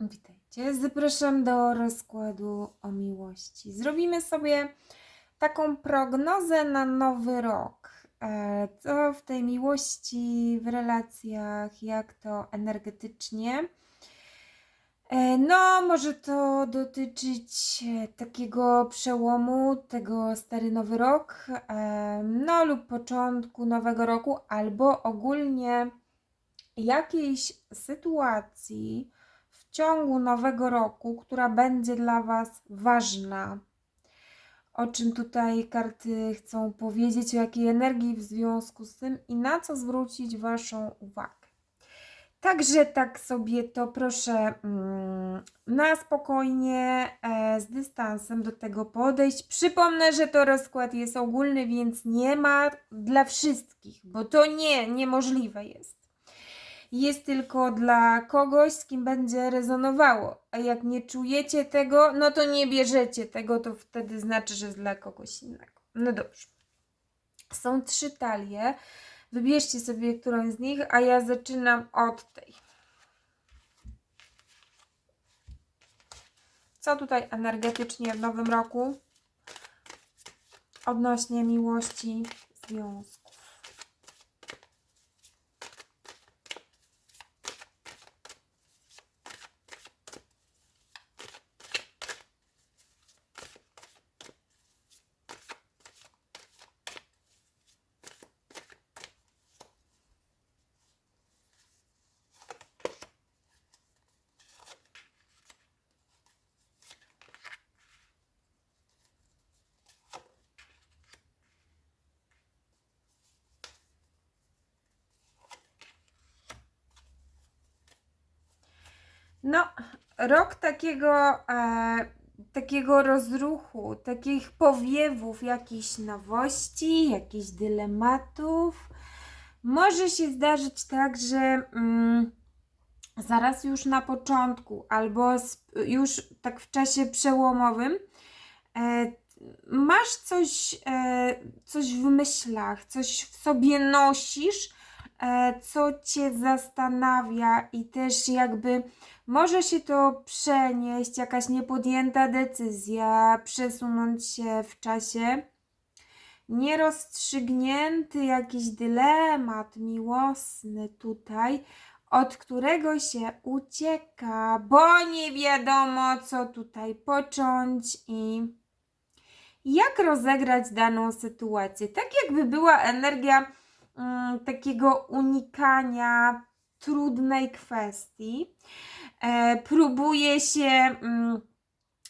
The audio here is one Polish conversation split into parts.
Witajcie. Zapraszam do rozkładu o miłości. Zrobimy sobie taką prognozę na nowy rok. E, Co w tej miłości, w relacjach, jak to energetycznie. E, No, może to dotyczyć e, takiego przełomu, tego stary nowy rok, no lub początku nowego roku, albo ogólnie jakiejś sytuacji ciągu nowego roku, która będzie dla Was ważna. O czym tutaj karty chcą powiedzieć, o jakiej energii w związku z tym i na co zwrócić Waszą uwagę. Także tak sobie to proszę mm, na spokojnie, e, z dystansem do tego podejść. Przypomnę, że to rozkład jest ogólny, więc nie ma dla wszystkich, bo to nie, niemożliwe jest jest tylko dla kogoś, z kim będzie rezonowało. A jak nie czujecie tego, no to nie bierzecie tego, to wtedy znaczy, że jest dla kogoś innego. No dobrze. Są trzy talie. Wybierzcie sobie którąś z nich, a ja zaczynam od tej. Co tutaj energetycznie w nowym roku odnośnie miłości, związku? No, rok takiego, e, takiego rozruchu, takich powiewów, jakichś nowości, jakichś dylematów. Może się zdarzyć tak, że mm, zaraz już na początku, albo już tak w czasie przełomowym, e, masz coś, e, coś w myślach, coś w sobie nosisz, e, co cię zastanawia i też jakby może się to przenieść, jakaś niepodjęta decyzja, przesunąć się w czasie. Nierozstrzygnięty jakiś dylemat miłosny tutaj, od którego się ucieka, bo nie wiadomo, co tutaj począć i jak rozegrać daną sytuację. Tak jakby była energia mm, takiego unikania trudnej kwestii e, próbuje się mm,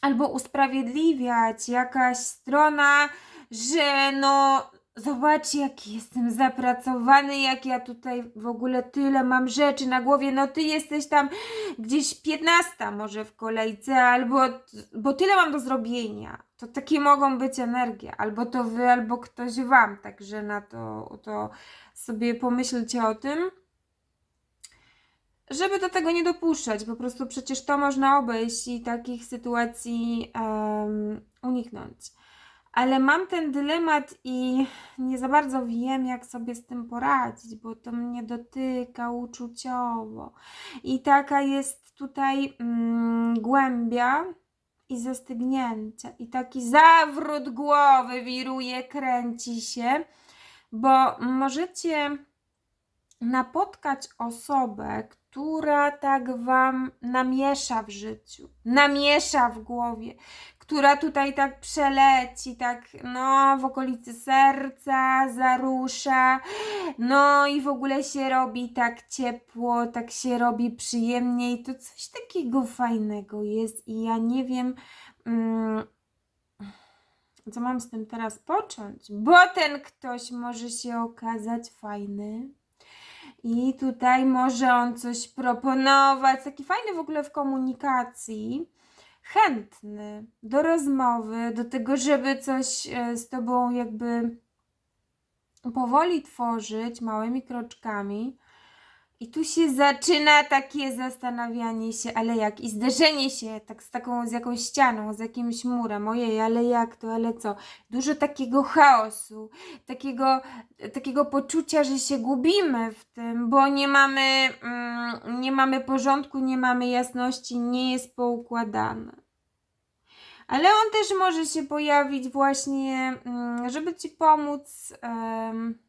albo usprawiedliwiać jakaś strona, że no zobaczcie jaki jestem zapracowany, jak ja tutaj w ogóle tyle mam rzeczy na głowie, no ty jesteś tam gdzieś 15 może w kolejce, albo bo tyle mam do zrobienia. To takie mogą być energie, albo to wy, albo ktoś wam, także na to, to sobie pomyślcie o tym żeby do tego nie dopuszczać. Po prostu przecież to można obejść i takich sytuacji em, uniknąć. Ale mam ten dylemat i nie za bardzo wiem, jak sobie z tym poradzić, bo to mnie dotyka uczuciowo. I taka jest tutaj mm, głębia i zastygnięcie. I taki zawrót głowy wiruje, kręci się, bo możecie napotkać osobę, która tak wam namiesza w życiu, namiesza w głowie, która tutaj tak przeleci, tak no w okolicy serca, zarusza, no i w ogóle się robi tak ciepło, tak się robi przyjemnie i to coś takiego fajnego jest i ja nie wiem. Mm, co mam z tym teraz począć? Bo ten ktoś może się okazać fajny. I tutaj może on coś proponować, taki fajny w ogóle w komunikacji, chętny do rozmowy, do tego, żeby coś e, z tobą jakby powoli tworzyć małymi kroczkami. I tu się zaczyna takie zastanawianie się, ale jak? I zderzenie się tak z taką, z jakąś ścianą, z jakimś murem. Ojej, ale jak to, ale co? Dużo takiego chaosu, takiego, takiego poczucia, że się gubimy w tym, bo nie mamy, mm, nie mamy porządku, nie mamy jasności, nie jest poukładane. Ale on też może się pojawić właśnie, mm, żeby ci pomóc em,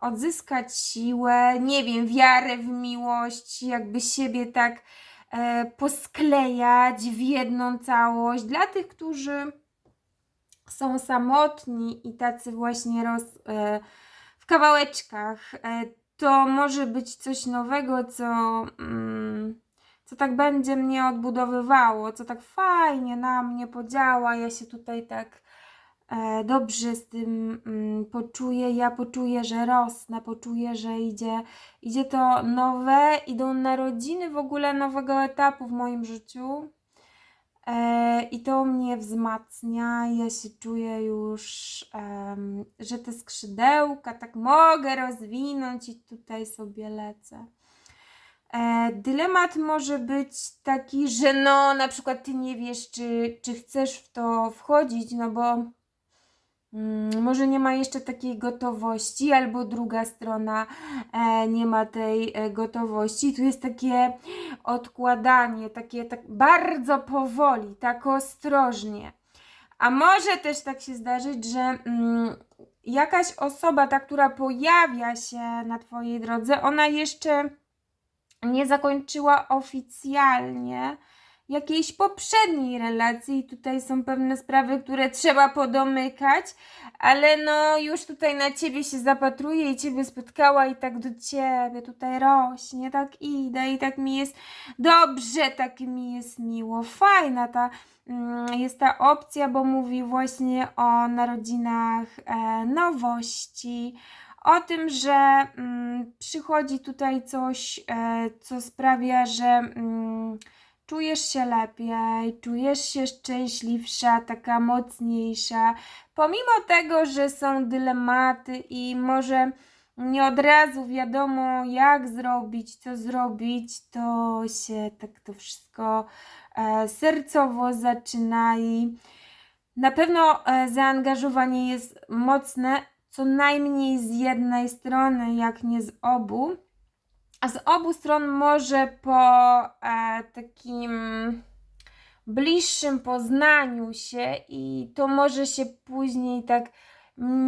odzyskać siłę, nie wiem, wiarę w miłość, jakby siebie tak e, posklejać w jedną całość. Dla tych, którzy są samotni i tacy właśnie roz, e, w kawałeczkach, e, to może być coś nowego, co. Mm, co tak będzie mnie odbudowywało, co tak fajnie na mnie podziała, ja się tutaj tak dobrze z tym mm, poczuję, ja poczuję, że rosnę, poczuję, że idzie, idzie to nowe, idą narodziny w ogóle nowego etapu w moim życiu. E, I to mnie wzmacnia. Ja się czuję już, że te skrzydełka tak mogę rozwinąć i tutaj sobie lecę. E, dylemat może być taki, że no na przykład ty nie wiesz, czy, czy chcesz w to wchodzić, no bo może nie ma jeszcze takiej gotowości, albo druga strona e, nie ma tej e, gotowości. Tu jest takie odkładanie, takie tak bardzo powoli, tak ostrożnie. A może też tak się zdarzyć, że mm, jakaś osoba, ta, która pojawia się na Twojej drodze, ona jeszcze nie zakończyła oficjalnie jakiejś poprzedniej relacji. Tutaj są pewne sprawy, które trzeba podomykać, ale no już tutaj na ciebie się zapatruje i ciebie spotkała i tak do ciebie tutaj rośnie, tak idę i tak mi jest dobrze, tak mi jest miło. Fajna ta mm, jest ta opcja, bo mówi właśnie o narodzinach e, nowości, o tym, że mm, przychodzi tutaj coś, e, co sprawia, że mm, czujesz się lepiej, czujesz się szczęśliwsza, taka mocniejsza, pomimo tego, że są dylematy i może nie od razu wiadomo, jak zrobić, co zrobić, to się tak to wszystko e, sercowo zaczyna i na pewno e, zaangażowanie jest mocne, co najmniej z jednej strony, jak nie z obu. A z obu stron może po e, takim bliższym poznaniu się i to może się później tak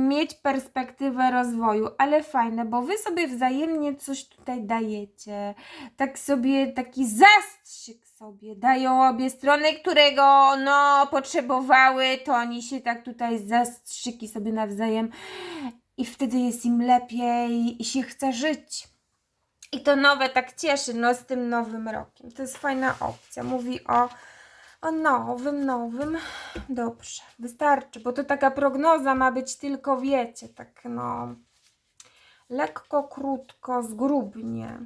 mieć perspektywę rozwoju, ale fajne, bo wy sobie wzajemnie coś tutaj dajecie. Tak sobie taki zastrzyk sobie dają obie strony, którego no potrzebowały, to oni się tak tutaj zastrzyki sobie nawzajem i wtedy jest im lepiej i się chce żyć. I to nowe tak cieszy, no z tym nowym rokiem. To jest fajna opcja. Mówi o, o nowym, nowym. Dobrze, wystarczy, bo to taka prognoza ma być tylko, wiecie, tak no lekko, krótko, zgrubnie.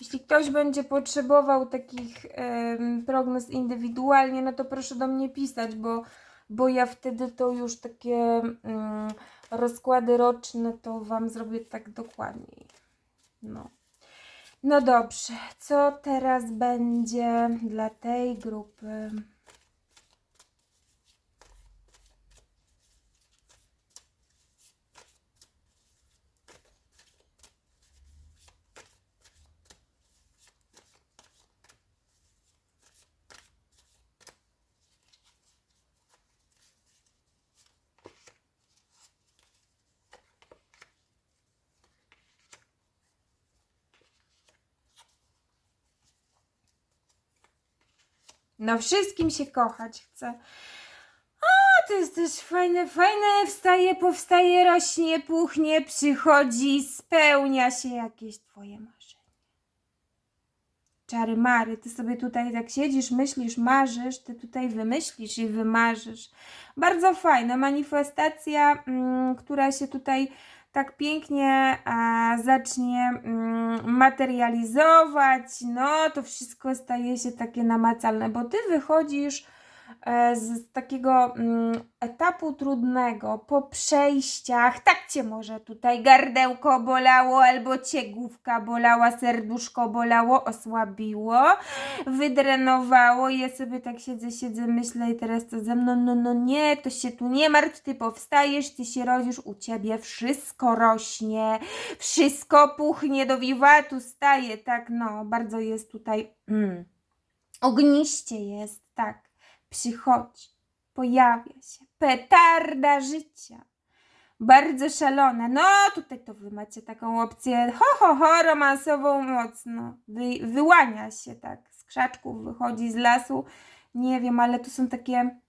Jeśli ktoś będzie potrzebował takich prognoz indywidualnie, no to proszę do mnie pisać, bo, bo ja wtedy to już takie mm, rozkłady roczne to Wam zrobię tak dokładniej. No. No dobrze, co teraz będzie dla tej grupy? No wszystkim się kochać chce. A, to jest też fajne, fajne. Wstaje, powstaje, rośnie, puchnie, przychodzi, spełnia się jakieś twoje marzenie. Czary Mary, ty sobie tutaj tak siedzisz, myślisz, marzysz, ty tutaj wymyślisz i wymarzysz. Bardzo fajna manifestacja, mm, która się tutaj tak pięknie a, zacznie mm, materializować, no to wszystko staje się takie namacalne, bo ty wychodzisz e, z takiego mm, etapu trudnego, po przejściach, tak cię może tutaj gardełko bolało, albo cię główka bolała, serduszko bolało, osłabiło, wydrenowało. Ja sobie tak siedzę, siedzę, myślę i teraz to ze mną, no, no nie, to się tu nie martw, ty powstajesz, ty się rodzisz, u ciebie wszystko rośnie, wszystko puchnie do wiwatu, staje, tak, no, bardzo jest tutaj, mm, ogniście jest, tak, przychodzi, pojawia się, petarda życia. Bardzo szalone. No, tutaj to wy macie taką opcję ho, ho, ho, romansową mocno. Wy, wyłania się tak z krzaczków, wychodzi z lasu. Nie wiem, ale tu są takie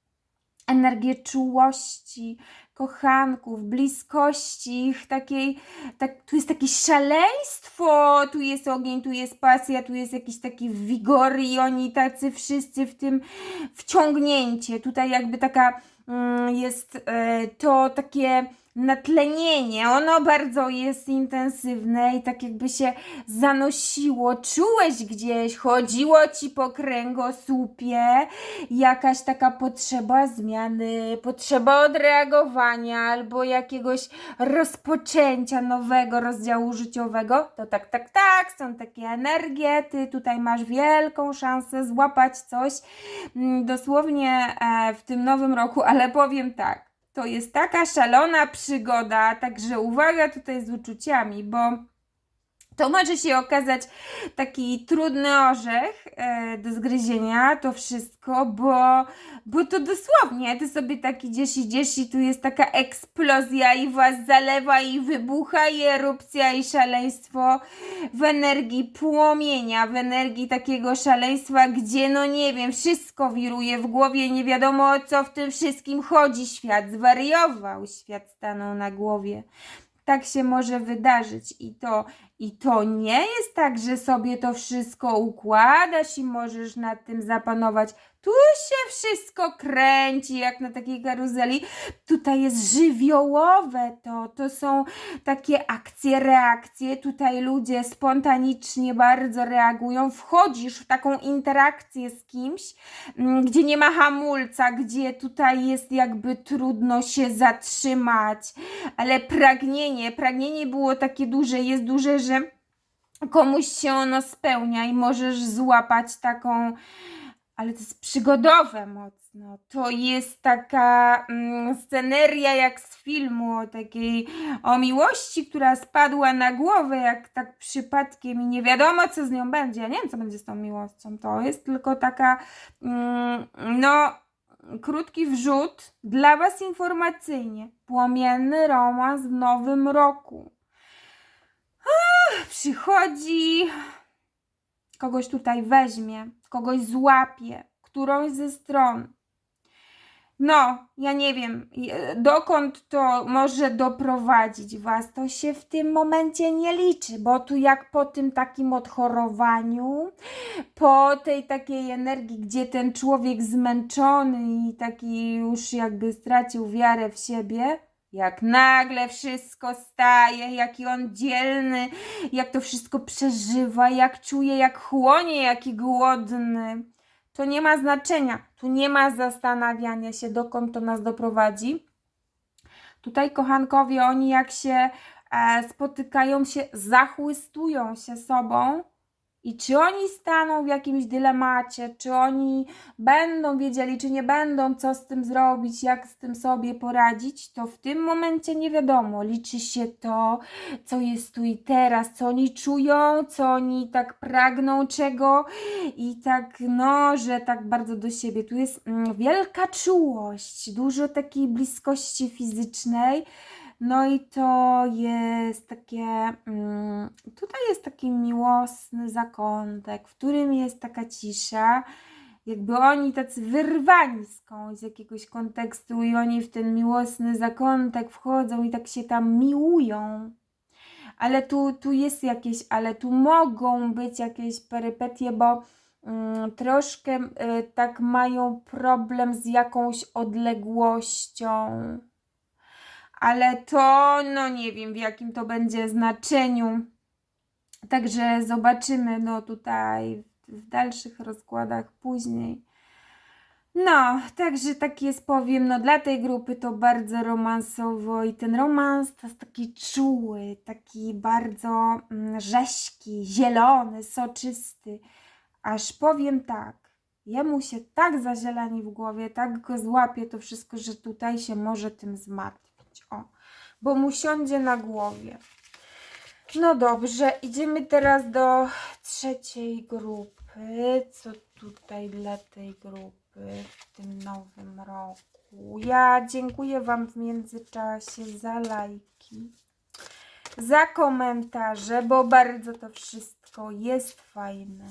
energię czułości, kochanków, bliskości, takiej, tak, tu jest takie szaleństwo, tu jest ogień, tu jest pasja, tu jest jakiś taki wigor i oni tacy wszyscy w tym wciągnięcie. Tutaj jakby taka mm, jest e, to takie natlenienie, ono bardzo jest intensywne i tak jakby się zanosiło, czułeś gdzieś, chodziło ci po kręgosłupie, jakaś taka potrzeba zmiany, potrzeba odreagowania albo jakiegoś rozpoczęcia nowego rozdziału życiowego, to tak, tak, tak, są takie energie, ty tutaj masz wielką szansę złapać coś mm, dosłownie e, w tym nowym roku, ale powiem tak, to jest taka szalona przygoda, także uwaga tutaj z uczuciami, bo to może się okazać taki trudny orzech e, do zgryzienia, to wszystko, bo, bo to dosłownie, ty sobie tak idziesz, idziesz i tu jest taka eksplozja i was zalewa i wybucha i erupcja i szaleństwo w energii płomienia, w energii takiego szaleństwa, gdzie no nie wiem, wszystko wiruje w głowie, nie wiadomo o co w tym wszystkim chodzi, świat zwariował, świat stanął na głowie tak się może wydarzyć i to, i to nie jest tak, że sobie to wszystko układasz i możesz nad tym zapanować. Tu się wszystko kręci jak na takiej karuzeli. Tutaj jest żywiołowe to, to są takie akcje, reakcje. Tutaj ludzie spontanicznie bardzo reagują. Wchodzisz w taką interakcję z kimś, mm, gdzie nie ma hamulca, gdzie tutaj jest jakby trudno się zatrzymać, ale pragnienie, pragnienie było takie duże, jest duże, że komuś się ono spełnia i możesz złapać taką, ale to jest przygodowe mocno. To jest taka mm, sceneria jak z filmu o takiej o miłości, która spadła na głowę jak tak przypadkiem i nie wiadomo co z nią będzie. Ja nie wiem co będzie z tą miłością. To jest tylko taka mm, no krótki wrzut dla Was informacyjnie. Płomienny romans w nowym roku przychodzi, kogoś tutaj weźmie, kogoś złapie, którąś ze stron. No, ja nie wiem, dokąd to może doprowadzić Was, to się w tym momencie nie liczy, bo tu jak po tym takim odchorowaniu, po tej takiej energii, gdzie ten człowiek zmęczony i taki już jakby stracił wiarę w siebie, jak nagle wszystko staje, jaki on dzielny, jak to wszystko przeżywa, jak czuje, jak chłonie, jaki głodny. To nie ma znaczenia. Tu nie ma zastanawiania się, dokąd to nas doprowadzi. Tutaj kochankowie, oni jak się e, spotykają się, zachłystują się sobą i czy oni staną w jakimś dylemacie, czy oni będą wiedzieli, czy nie będą, co z tym zrobić, jak z tym sobie poradzić, to w tym momencie nie wiadomo. Liczy się to, co jest tu i teraz, co oni czują, co oni tak pragną czego i tak, no, że tak bardzo do siebie. Tu jest mm, wielka czułość, dużo takiej bliskości fizycznej no i to jest takie, mm, tutaj jest taki miłosny zakątek, w którym jest taka cisza, jakby oni tacy wyrwani skądś z jakiegoś kontekstu i oni w ten miłosny zakątek wchodzą i tak się tam miłują. Ale tu, tu jest jakieś, ale tu mogą być jakieś perypetie, bo mm, troszkę y, tak mają problem z jakąś odległością ale to no nie wiem w jakim to będzie znaczeniu. Także zobaczymy no tutaj w dalszych rozkładach później. No, także tak jest, powiem, no dla tej grupy to bardzo romansowo i ten romans to jest taki czuły, taki bardzo mm, rześki, zielony, soczysty. Aż powiem tak, jemu się tak zazieleni w głowie, tak go złapie to wszystko, że tutaj się może tym zmartwić. O, bo mu siądzie na głowie. No dobrze, idziemy teraz do trzeciej grupy. Co tutaj dla tej grupy w tym nowym roku? Ja dziękuję Wam w międzyczasie za lajki, za komentarze, bo bardzo to wszystko jest fajne.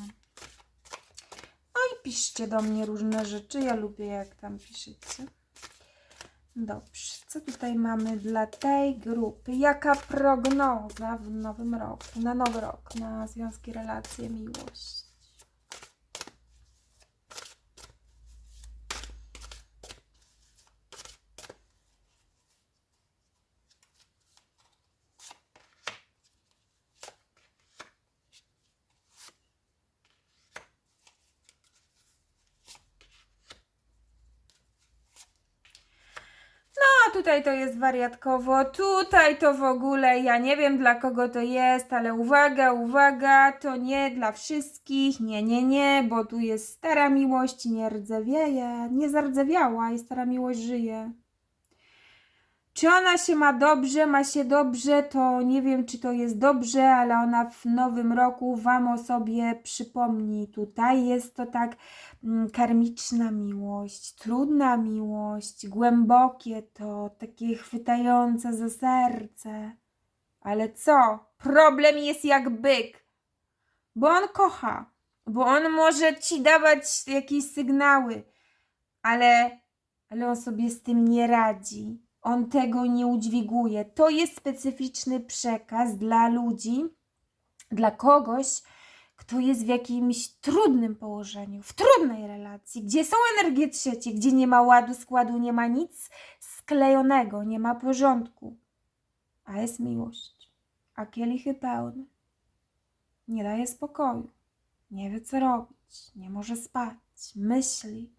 No i piszcie do mnie różne rzeczy. Ja lubię, jak tam piszecie. Dobrze, co tutaj mamy dla tej grupy? Jaka prognoza w nowym roku, na nowy rok, na związki, relacje, miłość? A tutaj to jest wariatkowo, tutaj to w ogóle ja nie wiem dla kogo to jest, ale uwaga, uwaga, to nie dla wszystkich, nie, nie, nie, bo tu jest stara miłość, nie rdzewieje, nie zardzewiała i stara miłość żyje. Czy ona się ma dobrze, ma się dobrze, to nie wiem, czy to jest dobrze, ale ona w nowym roku Wam o sobie przypomni. Tutaj jest to tak mm, karmiczna miłość, trudna miłość, głębokie to, takie chwytające za serce. Ale co? Problem jest jak byk, bo on kocha, bo on może Ci dawać jakieś sygnały, ale, ale on sobie z tym nie radzi on tego nie udźwiguje. To jest specyficzny przekaz dla ludzi, dla kogoś, kto jest w jakimś trudnym położeniu, w trudnej relacji, gdzie są energie trzecie, gdzie nie ma ładu, składu, nie ma nic sklejonego, nie ma porządku, a jest miłość, a kielichy pełne. Nie daje spokoju, nie wie co robić, nie może spać, myśli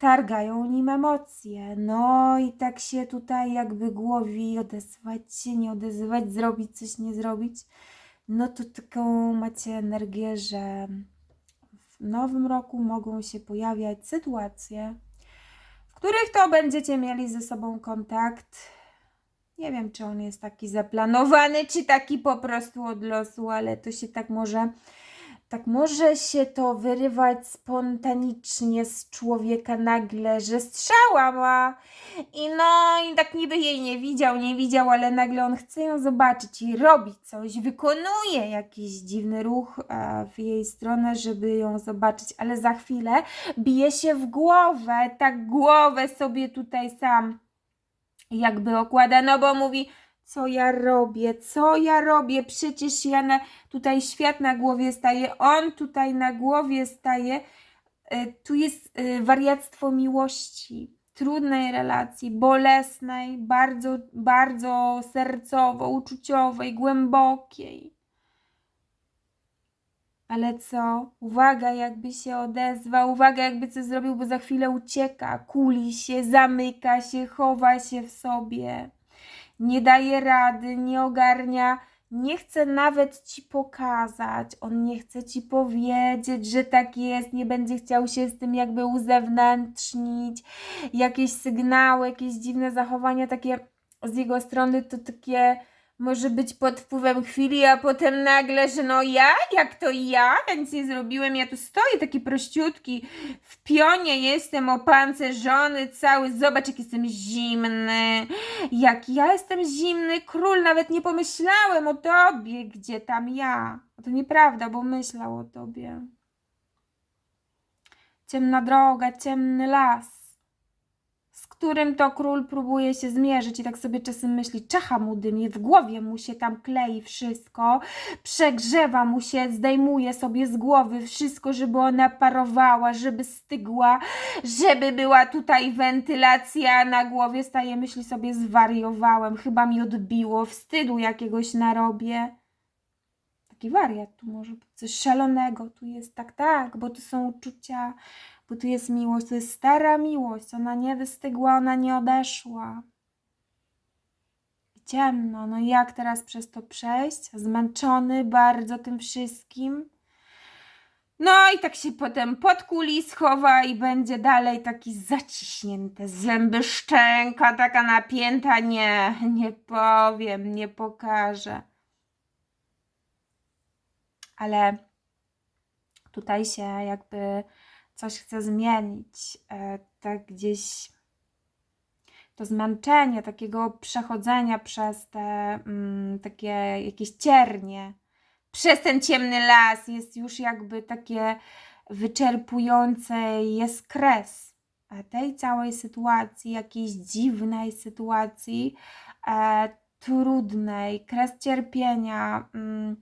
targają nim emocje. No i tak się tutaj jakby głowi odezwać się, nie odezwać, zrobić coś, nie zrobić. No to taką macie energię, że w nowym roku mogą się pojawiać sytuacje, w których to będziecie mieli ze sobą kontakt. Nie wiem, czy on jest taki zaplanowany, czy taki po prostu od losu, ale to się tak może tak może się to wyrywać spontanicznie z człowieka nagle, że strzała ma. I no i tak niby jej nie widział, nie widział, ale nagle on chce ją zobaczyć i robi coś, wykonuje jakiś dziwny ruch e, w jej stronę, żeby ją zobaczyć, ale za chwilę bije się w głowę, tak głowę sobie tutaj sam jakby okłada, no bo mówi co ja robię, co ja robię, przecież ja na, tutaj świat na głowie staje, on tutaj na głowie staje. E, tu jest e, wariactwo miłości, trudnej relacji, bolesnej, bardzo, bardzo sercowo, uczuciowej, głębokiej. Ale co? Uwaga, jakby się odezwał, uwaga, jakby coś zrobił, bo za chwilę ucieka, kuli się, zamyka się, chowa się w sobie nie daje rady, nie ogarnia, nie chce nawet ci pokazać, on nie chce ci powiedzieć, że tak jest, nie będzie chciał się z tym jakby uzewnętrznić, jakieś sygnały, jakieś dziwne zachowania takie z jego strony to takie może być pod wpływem chwili, a potem nagle, że no ja, jak to ja, ja nic nie zrobiłem, ja tu stoję taki prościutki, w pionie jestem opancerzony cały, zobacz jak jestem zimny, jak ja jestem zimny, król, nawet nie pomyślałem o tobie, gdzie tam ja. To nieprawda, bo myślał o tobie. Ciemna droga, ciemny las którym to król próbuje się zmierzyć i tak sobie czasem myśli, czacha mu dymie, w głowie mu się tam klei wszystko, przegrzewa mu się, zdejmuje sobie z głowy wszystko, żeby ona parowała, żeby stygła, żeby była tutaj wentylacja na głowie, staje myśli sobie, zwariowałem, chyba mi odbiło, wstydu jakiegoś narobię. Taki wariat tu może być, coś szalonego tu jest, tak, tak, bo to są uczucia bo tu jest miłość, to jest stara miłość, ona nie wystygła, ona nie odeszła. I ciemno, no i jak teraz przez to przejść? Zmęczony bardzo tym wszystkim. No i tak się potem pod kuli schowa i będzie dalej taki zaciśnięte zęby, szczęka taka napięta. Nie, nie powiem, nie pokażę. Ale tutaj się jakby coś chce zmienić. E, Tak gdzieś to zmęczenie takiego przechodzenia przez te mm, takie jakieś ciernie, przez ten ciemny las jest już jakby takie wyczerpujące, jest kres tej całej sytuacji, jakiejś dziwnej sytuacji, e, trudnej, kres cierpienia. Mm,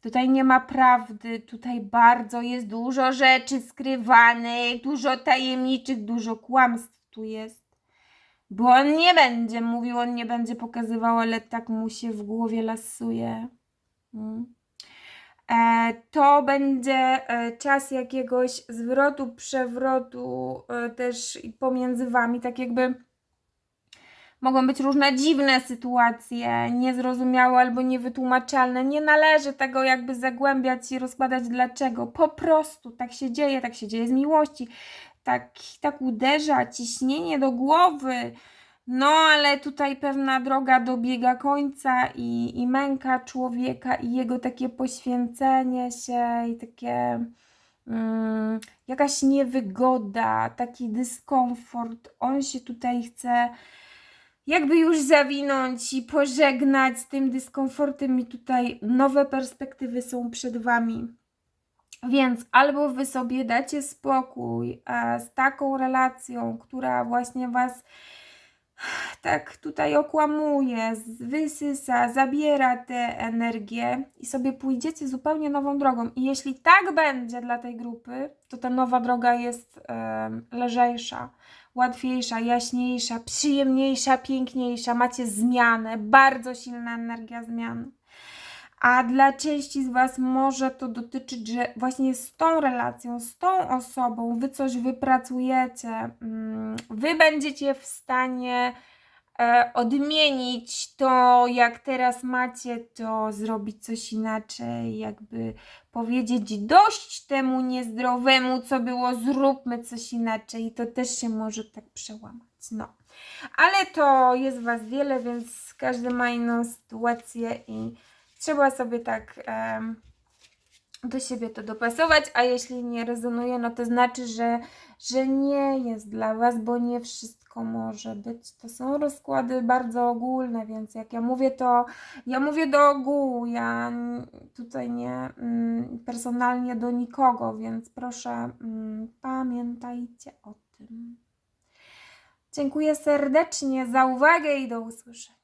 Tutaj nie ma prawdy, tutaj bardzo jest dużo rzeczy skrywanych, dużo tajemniczych, dużo kłamstw tu jest. Bo on nie będzie mówił, on nie będzie pokazywał, ale tak mu się w głowie lasuje. Mm. E, to będzie e, czas jakiegoś zwrotu, przewrotu e, też pomiędzy wami, tak jakby mogą być różne dziwne sytuacje, niezrozumiałe albo niewytłumaczalne. Nie należy tego jakby zagłębiać i rozkładać dlaczego. Po prostu tak się dzieje, tak się dzieje z miłości. Tak, tak uderza ciśnienie do głowy. No, ale tutaj pewna droga dobiega końca i, i męka człowieka i jego takie poświęcenie się i takie mm, jakaś niewygoda, taki dyskomfort. On się tutaj chce jakby już zawinąć i pożegnać z tym dyskomfortem i tutaj nowe perspektywy są przed Wami. Więc albo Wy sobie dacie spokój z taką relacją, która właśnie Was tak tutaj okłamuje, wysysa, zabiera tę energię i sobie pójdziecie zupełnie nową drogą. I jeśli tak będzie dla tej grupy, to ta nowa droga jest em, lżejsza, łatwiejsza, jaśniejsza, przyjemniejsza, piękniejsza. Macie zmianę, bardzo silna energia zmiany. A dla części z Was może to dotyczyć, że właśnie z tą relacją, z tą osobą Wy coś wypracujecie, mm, Wy będziecie w stanie odmienić to, jak teraz macie, to zrobić coś inaczej, jakby powiedzieć dość temu niezdrowemu, co było, zróbmy coś inaczej. I to też się może tak przełamać. No. Ale to jest Was wiele, więc każdy ma inną sytuację i trzeba sobie tak em, do siebie to dopasować, a jeśli nie rezonuje, no to znaczy, że, że nie jest dla Was, bo nie wszystko może być. To są rozkłady bardzo ogólne, więc jak ja mówię, to ja mówię do ogółu, ja tutaj nie mm, personalnie do nikogo, więc proszę mm, pamiętajcie o tym. Dziękuję serdecznie za uwagę i do usłyszenia.